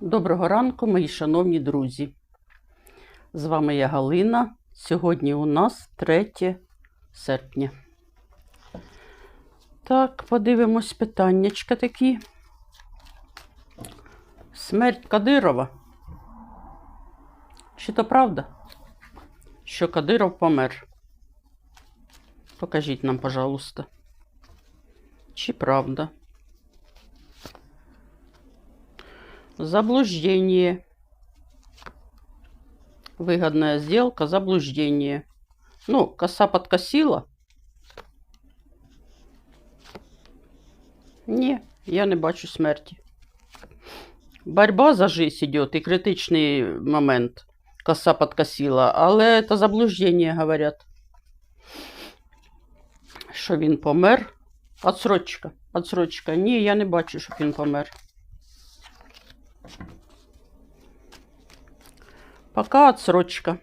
Доброго ранку, мої шановні друзі. З вами я Галина. Сьогодні у нас 3 серпня. Так, подивимось питаннячка такі. Смерть Кадирова. Чи то правда, що Кадиров помер? Покажіть нам, пожалуйста. Чи правда? Заблуждение. Выгодная сделка, заблуждение. Ну, коса подкосила. Ні, я не бачу смерті. Борьба за жизнь идет і критичний момент. Коса подкосила, але це заблуждення, говорять. Що він помер. Отсрочка. Отсрочка. Ні, я не бачу, щоб він помер. Пока отсрочка.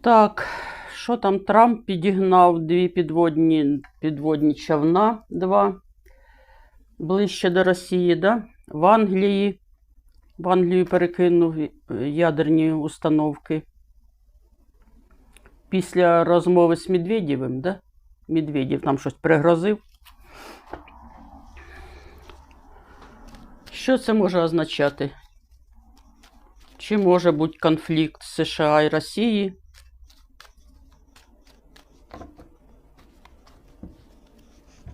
Так, що там Трамп підігнав дві підводні, підводні човна, два, ближче до Росії, да? В Англії. В Англію перекинув ядерні установки. Після розмови з Медведєвим, да? Медведєв там щось пригрозив. Що це може означати? Чи може бути конфлікт США і Росії?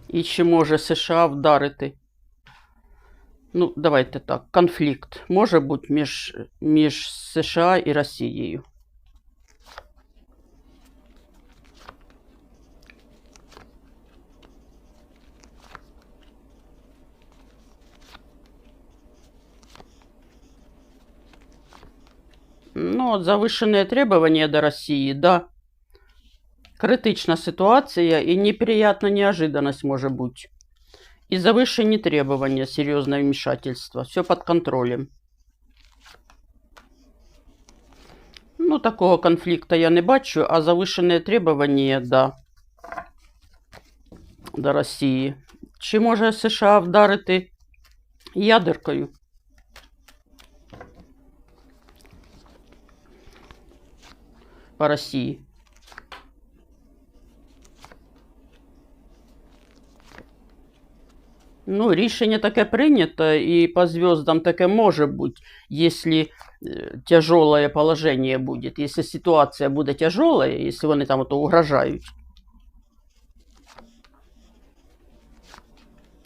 І чи може США вдарити? Ну, давайте так. Конфлікт може бути між, між США і Росією. Ну, от завышенные требования до России, да. Критична ситуація і неприятна неожиданность може бути. І завышені требования, серйозне вмешательство. Все під контролем. Ну, такого конфлікту я не бачу, а завышенные требования, да. До Росії. Чи може США вдарити ядеркою? по Росії. Ну, рішення таке прийнято, і по звездам таке може бути, якщо э, тяжелое положение буде, якщо ситуація буде тяжелая, якщо вони там ото угрожають,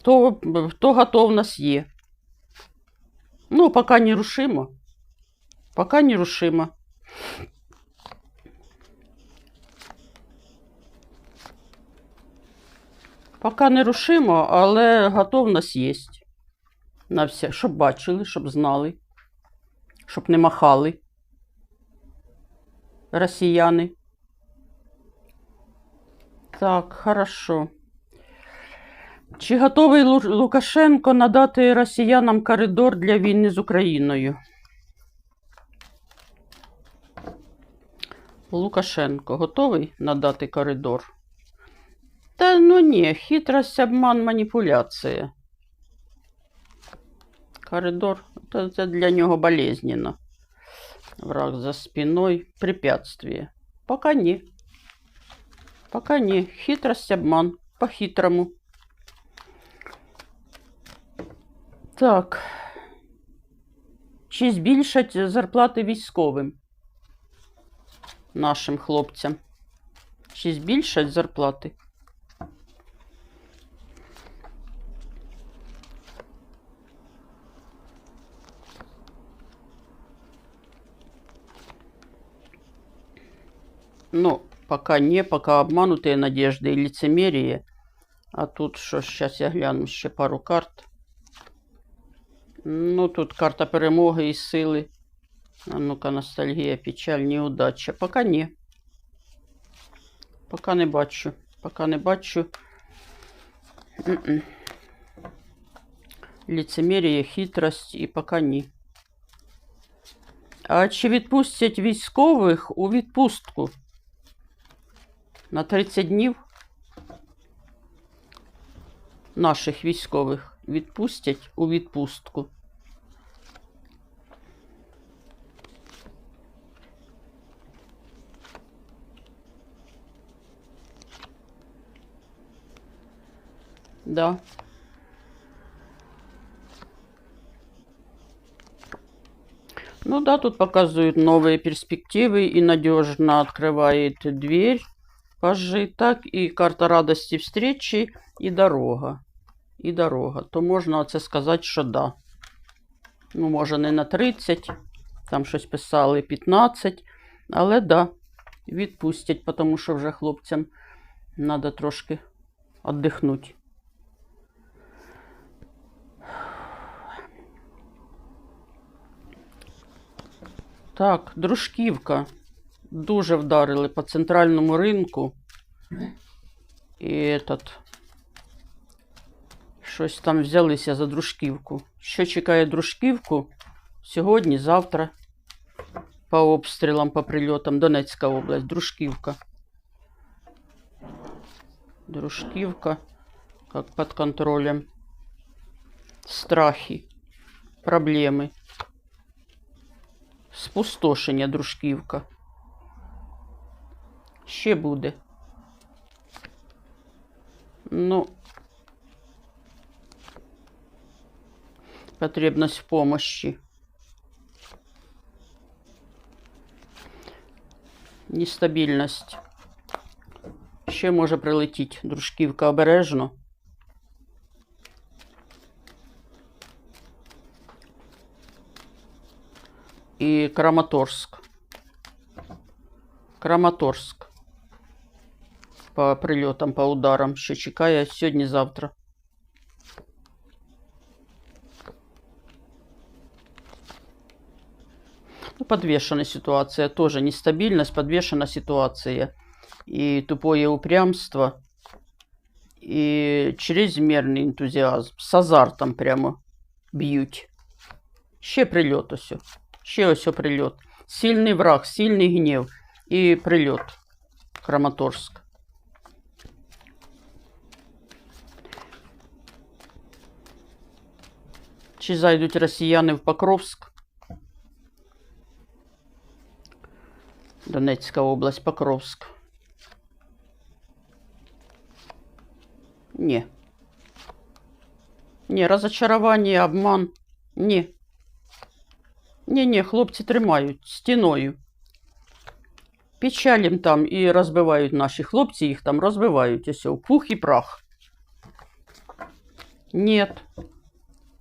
то, то готовність є. Ну, поки нерушимо. Поки нерушимо. Поки не рушимо, але готовність є. На все, щоб бачили, щоб знали, щоб не махали росіяни. Так, хорошо. Чи готовий Лукашенко надати росіянам коридор для війни з Україною? Лукашенко готовий надати коридор? Та ну ні, хитрость, обман, маніпуляція. Коридор, це, для нього болезненно. Враг за спиной, препятствие. Пока ні. Пока ні. Хитрость, обман. По-хитрому. Так. Чи збільшать зарплати військовим? Нашим хлопцям. Чи збільшать зарплати? Ну, пока не, пока обманутые надежды и лицемерие. А тут що, сейчас я гляну ще пару карт. Ну, тут карта перемоги і сили. А ну-ка, ностальгія, печаль, неудача. Пока ні. Пока не бачу. Пока не бачу. Лицемерие, хитрость і пока ні. А чи відпустять військових у відпустку? На 30 днів наших військових відпустять у відпустку. Да. Ну да, тут показывают новые перспективы и надежно открывает дверь пажи, так і карта радості встречі, і дорога. І дорога. То можна оце сказати, що да. Ну, може, не на 30, там щось писали 15, але да, відпустять, тому що вже хлопцям треба трошки віддихнути. Так, дружківка. Дуже вдарили по центральному ринку. І этот. Щось там взялися за дружківку. Що чекає дружківку? Сьогодні, завтра. По обстрілам, по прильотам. Донецька область, дружківка. Дружківка. Как под контролем. Страхи. Проблеми. Спустошення дружківка. Ще буде. Ну, потребность в помощи. Нестабільність. Ще може прилетіти дружківка обережно. І Краматорськ. Краматорськ. По прильотам, по ударам, що чекає сьогодні-завтра. Ну, подвешенная ситуация, тоже нестабильность, подвешена ситуация. И тупое упрямство, и чрезмерний энтузиазм. С азартом прямо б'ють. Ще прильот ось. Ще ось прильот. Сильний враг, сильний гнів і прильот. Краматорськ. Чи зайдуть росіяни в Покровськ? Донецька область, Покровськ. Ні. Ні, розочарування, обман. Ні. Ні, ні, хлопці тримають стіною. Печаль їм там і розбивають наші хлопці, їх там розбивають. Ось пух і прах. Нет.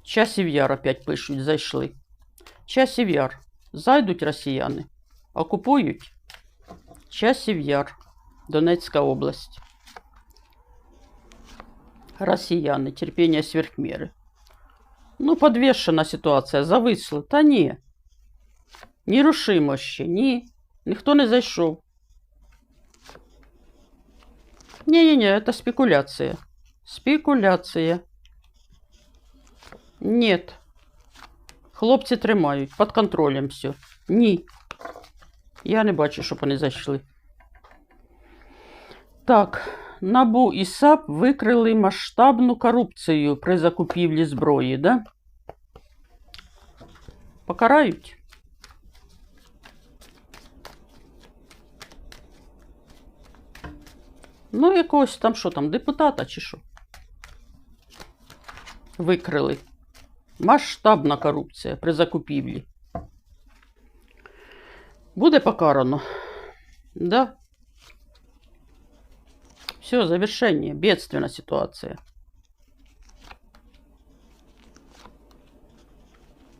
Часів яр опять пишуть, зайшли. Часів яр. Зайдуть росіяни. Окупують. Часів яр. Донецька область. Росіяни. Терпіння сверхміри. Ну, подвешена ситуація, зависла. Та ні. Нерушимо ще, ні. Ніхто не зайшов. Ні-ні-ні, це спекуляція. Спекуляція. Нет. Хлопці тримають під контролем все. Ні. Я не бачу, щоб вони зайшли. Так, НАБУ і САП викрили масштабну корупцію при закупівлі зброї, да? Покарають? Ну, якогось там що там, депутата чи що? Викрили. Масштабна корупція при закупівлі. Буде покарано. Да. Все, завершение. Бедственная ситуация.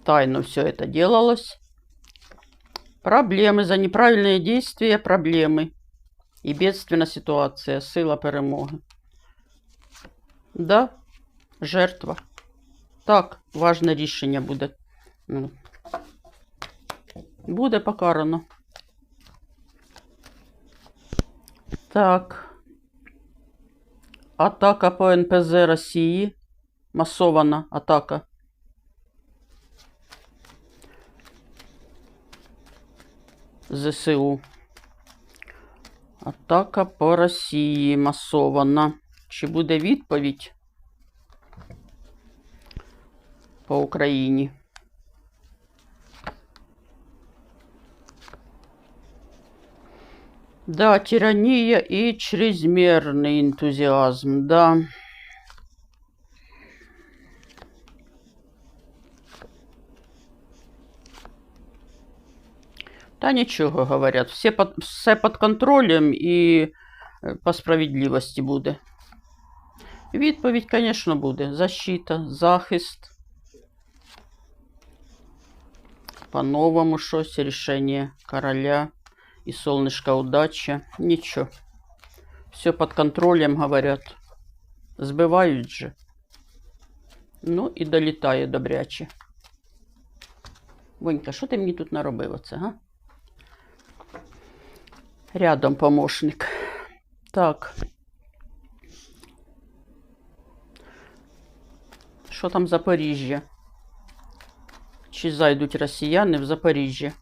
Тайно все это делалось. Проблемы за неправильные действия, проблемы. И бедственная ситуация, сила перемоги. Да, жертва. Так, важне рішення буде. Ну, Буде покарано. Так. Атака по НПЗ Росії. Масована атака. ЗСУ. Атака по Росії масована. Чи буде відповідь? по Україні. Да, тирания и чрезмерный энтузиазм, да. Та нічого, говорять, все, под, все під контролем і е, по справедливості буде. Відповідь, звісно, буде. Защита, захист. По-новому щось, рішення короля і солнышко удача. Нічого. Все під контролем, говорять. Збивають же. Ну і долітає добряче. Вонька, що ти мені тут наробив оце, га? Рядом помощник. Так. Що там Запоріжжя? Чи зайдуть росіяни в Запоріжжя?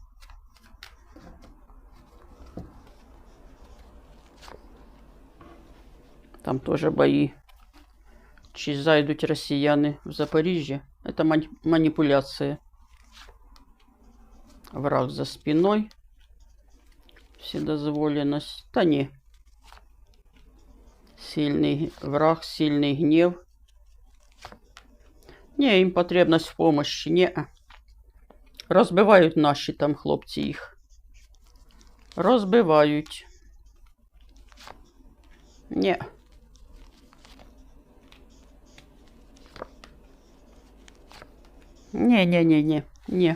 Там тоже бои. Чи зайдут россияне в Запоріжжя? Это мани- манипуляция. Враг за спиной. Вседозволенность. Та ні. Сильний враг, сильний гнев. Ні, їм потребность в помощи. Ні. Розбивають наші там хлопці їх. Розбивають. Ні. Ні, ні, ні, ні, ні.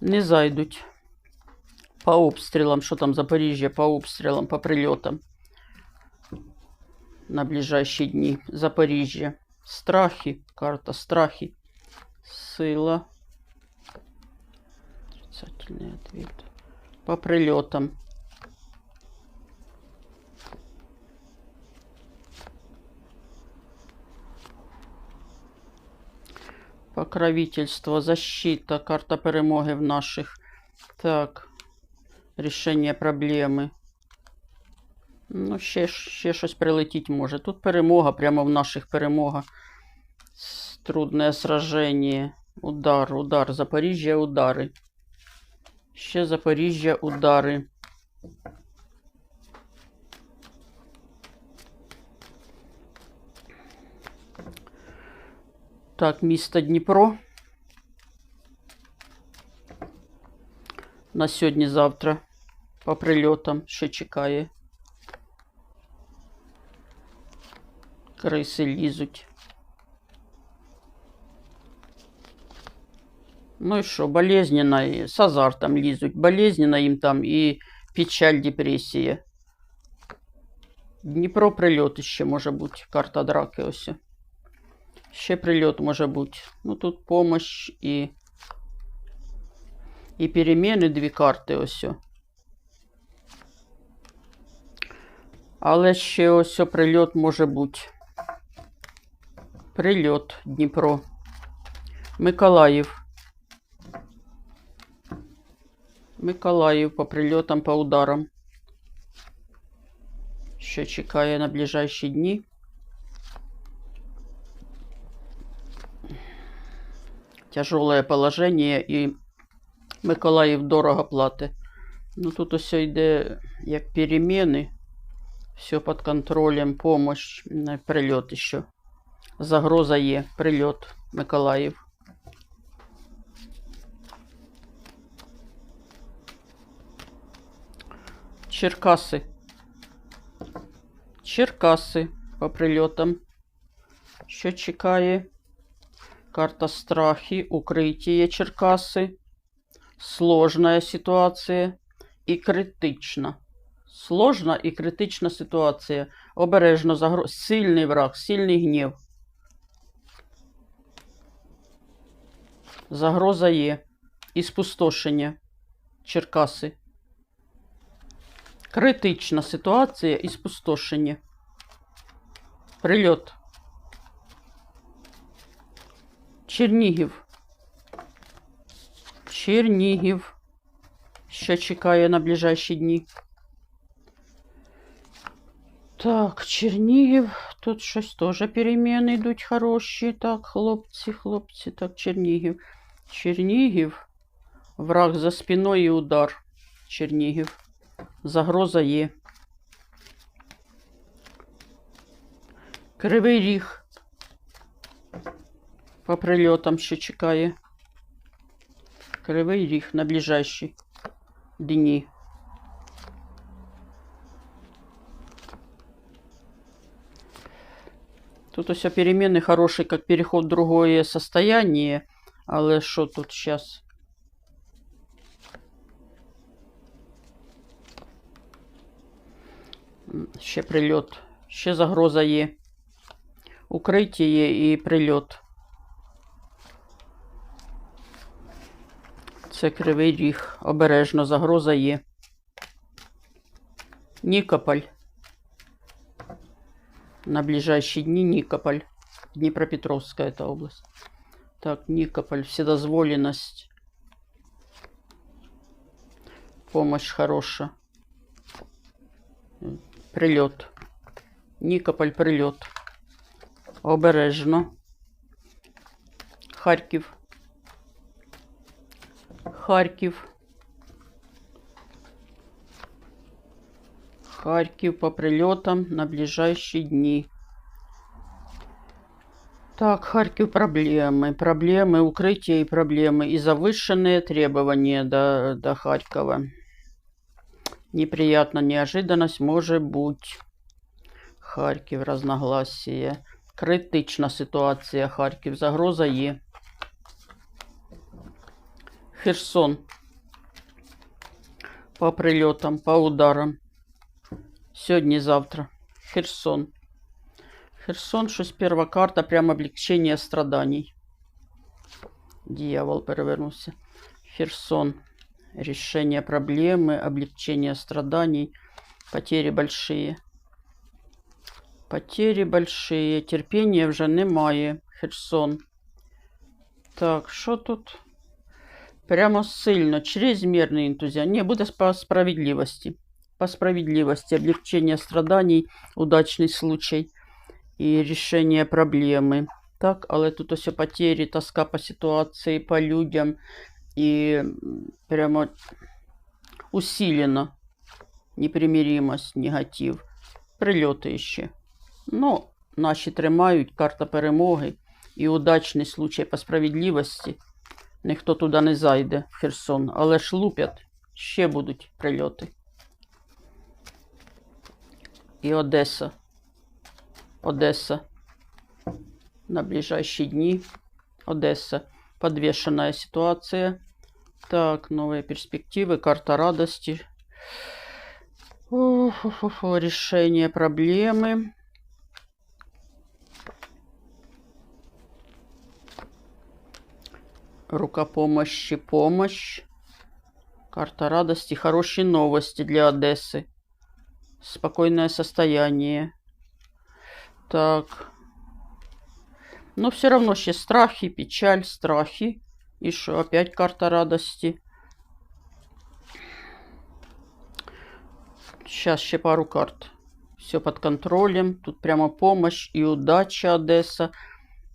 Не зайдуть. По обстрілам, що там Запоріжжя, по обстрілам, по прильотам. На ближайші дні. Запоріжжя. Страхи. Карта страхи. Сила. Отрицательный ответ. По прильотам. Покровительство, защита, карта перемоги в наших. Так. Рішення проблеми. Ну, ще, ще щось прилетіть може. Тут перемога, прямо в наших перемога. Трудне сраження. Удар, удар. Запоріжжя, удари. Ще Запоріжжя, удари. Так, місто Дніпро. На сьогодні-завтра по прильотам ще чекає. Криси лізуть. Ну і що, болезненно, і з азартом лізуть. Болезненно їм там і печаль, депресія. Дніпро прильот ще може бути. Карта драки ось. Ще прильот може бути. Ну тут помощь і. І переміни дві карти ось. Але ще ось прильот може бути. Прильот Дніпро. Миколаїв. Миколаїв по прильотам, по ударам. Що чекає на ближайші дні. Тяжелое положение і Миколаїв дорого платить. Ну тут усе йде як переміни. Все під контролем, помощь, прильот ще. Загроза є, прильот Миколаїв. Черкаси. Черкаси по прильотам. Що чекає? Карта страхи, укриття Черкаси. Сложная ситуація і критична. Сложна і критична ситуація. Обережно загро... Сильний враг, сильний гнів. Загроза є. І спустошення. Черкаси. Критична ситуація і спустошення. Прильот. Чернігів. Чернігів. Що чекає на ближайші дні? Так, Чернігів. Тут щось теж переміни йдуть хороші. Так, хлопці, хлопці, так, Чернігів. Чернігів. Враг за спиною і удар. Чернігів. Загроза є. Кривий ріг. По прильотам ще чекає. Кривий ріг на ближайші дні. Тут ось перемены хорошие, как переход в другое состояние. Але що тут сейчас? Ще прильот. Ще загроза є. Укриття є і прильот. Це кривий ріг. Обережно, загроза є. Нікополь. На ближайшие дни Никополь. Днепропетровская это область. Так, Никополь, вседозволенность. Помощь хорошая. Прилет. Никополь, прилет. Обережно. Харків. Харків. Харьков по прилетам на ближайшие дни. Так, Харьков проблемы. Проблемы, укрытия и проблемы. И завышенные требования до, до Харькова. Неприятна неожиданность може бути. Харків, разногласія. Критична ситуація Харків. Загроза є. Херсон. По прильотам, по ударам. Сьогодні, завтра. Херсон. Херсон, щось перша карта, прямо облегчення страданий. Дьявол перевернувся. Херсон. Решение проблемы, облегчение страданий. Потери большие. Потери большие. Терпіння вже немає. Херсон. Так, що тут? Прямо сильно. Чрезмірний ентузіазм. Не, буде по справедливості по справедливости, облегчение страданий, удачный случай и решение проблемы. Так, але тут ось потери, тоска по ситуації, по людям і прямо усилено непримиримость, негатив. Прильоти ще. Ну, наші тримають, карта перемоги і удачний случай по справедливості. Ніхто туди не зайде в Херсон, але ж лупять, ще будуть прильоти и Одесса. Одесса. На ближайшие дни. Одесса. Подвешенная ситуация. Так, новые перспективы. Карта радости. Фу -фу -фу Решение проблемы. Рука помощи, помощь. Карта радости. Хорошие новости для Одессы спокойное состояние. Так. Но все равно ще страхи, печаль, страхи. И что, опять карта радости. Сейчас еще пару карт. Все под контролем. Тут прямо помощь и удача Одесса.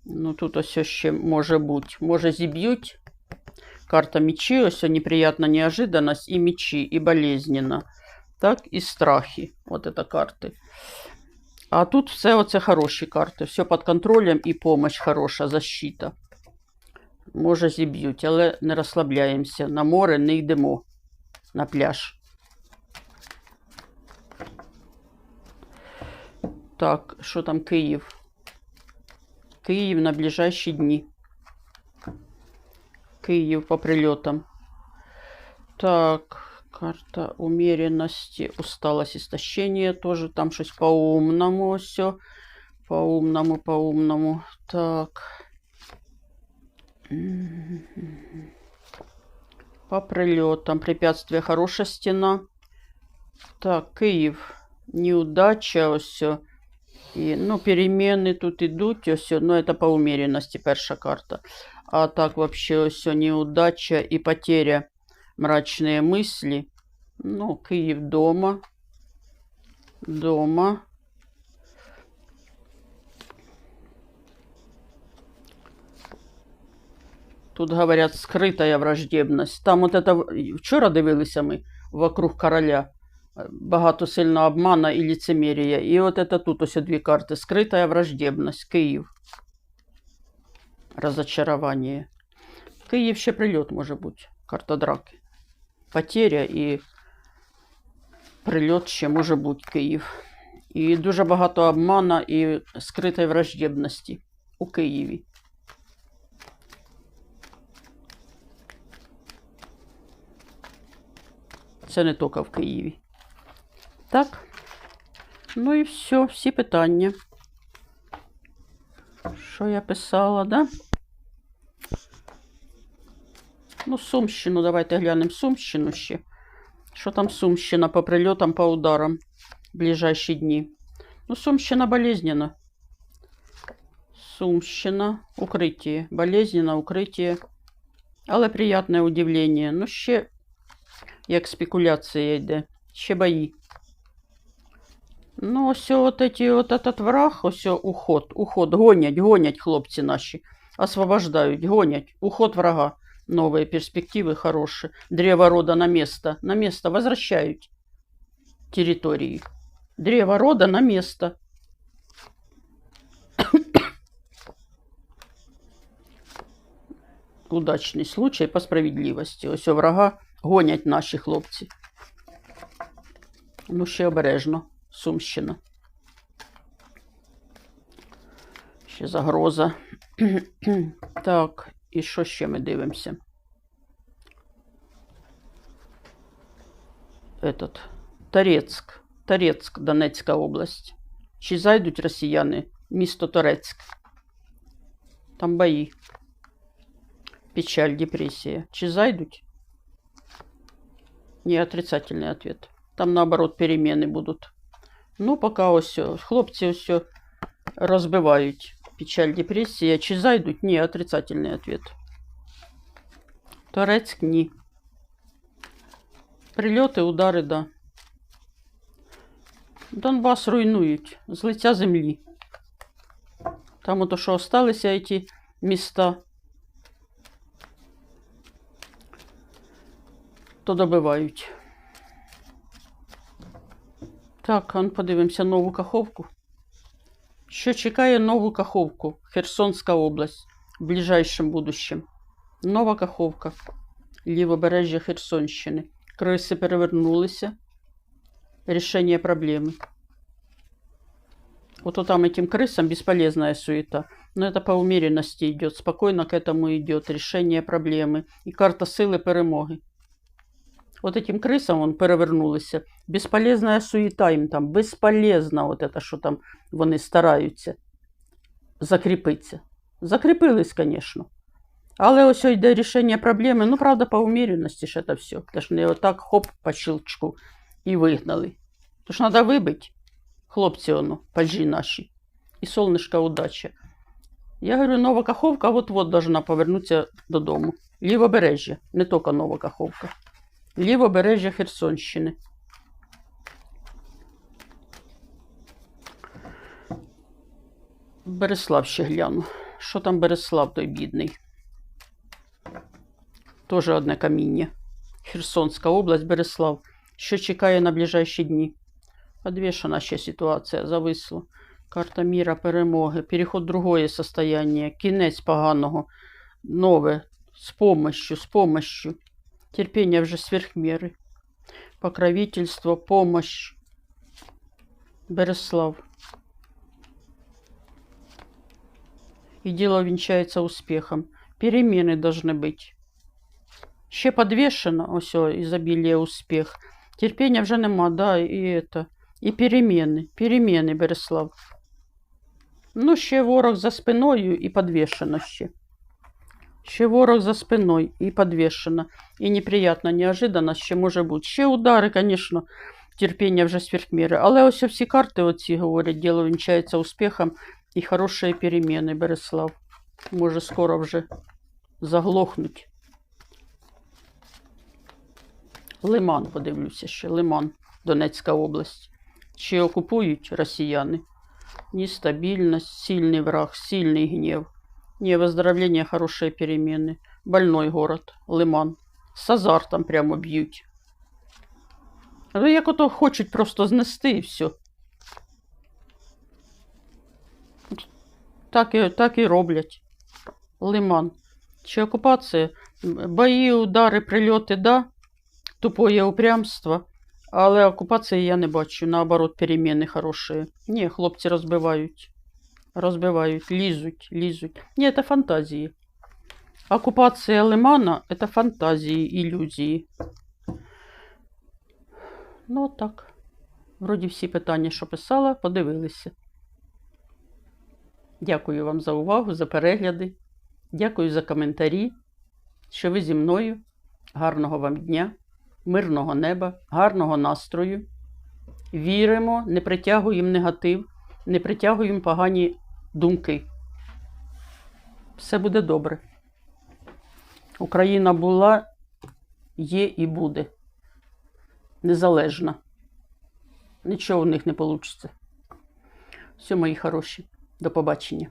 Ну, тут ось ще може бути. Може зіб'ють. Карта мечи, ось неприятна неожиданность и мечи, и болезненно так і страхи. От это карти. А тут все оце хороші карти. Все під контролем і помощь хороша, защита. Може, зіб'ють, але не розслабляємося. На море не йдемо на пляж. Так, що там Київ? Київ на ближайші дні. Київ по прильотам. Так. Карта умеренности, усталость, истощение тоже. Там щось по-умному все. По-умному, по-умному. Так. По прилетам. Препятствие хорошая стена. Так, Київ. Неудача, все. І, ну, перемены тут идут, все. Ну, это по умеренности перша карта. А так вообще все неудача и потеря мрачные мысли. Ну, Київ дома. Дома. Тут говорят скрытая враждебность. Там вот это вчора дивилися ми вокруг короля. Багато сильно обмана і ліцемірія. І от это тут ось дві карти. Скритая враждебність. Київ. Розочарування. Київ ще прильот може бути. Карта драки. Потеря і прильот ще може бути Київ. І дуже багато обмана і скритої враждебності у Києві. Це не тільки в Києві. Так. Ну і все, всі питання. Що я писала, да? Ну, Сумщину, давайте глянемо Сумщину ще. Що там Сумщина по прильотам, по ударам в ближайші дні? Ну, Сумщина болезненно. Сумщина, укриття. Болезненно, укриття. Але приятне удивлення. Ну, ще, як спекуляція йде, ще бої. Ну, ось от эти, от этот враг, ось уход, уход, гонять, гонять хлопці наші. Освобождають, гонять. Уход врага. Новые перспективы хорошие. Древо рода на место. На место возвращают территории. Древо рода на место. Удачний случай по справедливості. Ось у врага гонять наші хлопці. Ну, ще обережно. Сумщина. Ще загроза. так, і що ще ми дивимося? Этот. Торецк. Торецк, Донецька область. Чи зайдуть росіяни в місто Торецьк? Там бої. Печаль, депрессия. Чи зайдуть? Не отрицательный ответ. Там, наоборот, перемены будут. Ну, пока ось о, хлопці ось о розбивають. Печаль, депресія. Чи зайдуть? Ні, отрицательний ответ. Торецьк ні. Прильоти, удари, да. Донбас руйнують з лиця землі. Там ото, що осталися ці міста, то добивають. Так, а ну подивимося нову каховку. Що чекає нову каховку? Херсонська область в ближайшем будущем. Нова каховка. Лівобережжя Херсонщини. Криси перевернулися. Решение проблемы. Вот там этим крысам бесполезная суета. Но это по умеренности идет. Спокойно к этому идет решение проблемы. И карта силы перемоги. Вот этим крысам он перевернулися. Безполезная суета їм там. Безполезно вот это, що там вони стараються закріпитися. Закріпились, звісно. Але ось йде рішення проблеми. Ну, правда, по умеренності ж це все. Теж не отак хоп по щелчку і вигнали. Тож треба вибити, хлопці, оно, пажі наші. І солнышко удача. Я говорю, нова каховка от-от должна повернутися додому. Лівобережжя, не тільки нова каховка. Лівобережжя Херсонщини. Береслав ще гляну. Що там Береслав той бідний? Тоже одне каміння. Херсонська область, Береслав. Що чекає на ближайші дні? Подвішена ще ситуація, зависло. Карта міра, перемоги, переход в другое состояние, кінець поганого, нове, з помощью, з помощью. Терпіння вже сверхміри. Покровительство, помощь. Береслав. И дело венчается успехом. Перемены должны быть. Ще подвешено, ось о, изобилие успех. Терпіння вже нема, да, і это. І переміни, переміни, Береслав. Ну, ще ворог за спиною і подвешено ще. Ще ворог за спиною і подвешено. І неприятно, неожиданно ще може бути. Ще удари, звісно, терпіння вже сверхміри. Але ось всі карти оці говорять, діло вінчається успіхом і хороші переміни, Береслав. Може скоро вже заглохнуть. Лиман, подивлюся ще. Лиман, Донецька область. Чи окупують росіяни? Нестабільність, сильний враг, сильний гнів. Не, выздоровление, хорошие перемены. Больной город, Лиман. З азартом прямо б'ють. Ну, як ото хочуть просто знести і все. Так і, так і роблять. Лиман. Чи окупація? Бої, удари, прильоти, да. Тупое упрямство. Але окупації я не бачу. Наоборот, переміни хороші. Ні, хлопці розбивають. Розбивають, лізуть, лізуть. Ні, це фантазії. Оккупация Лимана – это фантазии, ілюзії. Ну, так. Вроді всі питання, що писала, подивилися. Дякую вам за увагу, за перегляди. Дякую за коментарі, що ви зі мною. Гарного вам дня, мирного неба, гарного настрою. Віримо, не притягуємо негатив, не притягуємо погані думки. Все буде добре. Україна була, є і буде. Незалежна. Нічого в них не вийде. Все, мої хороші. До побачення.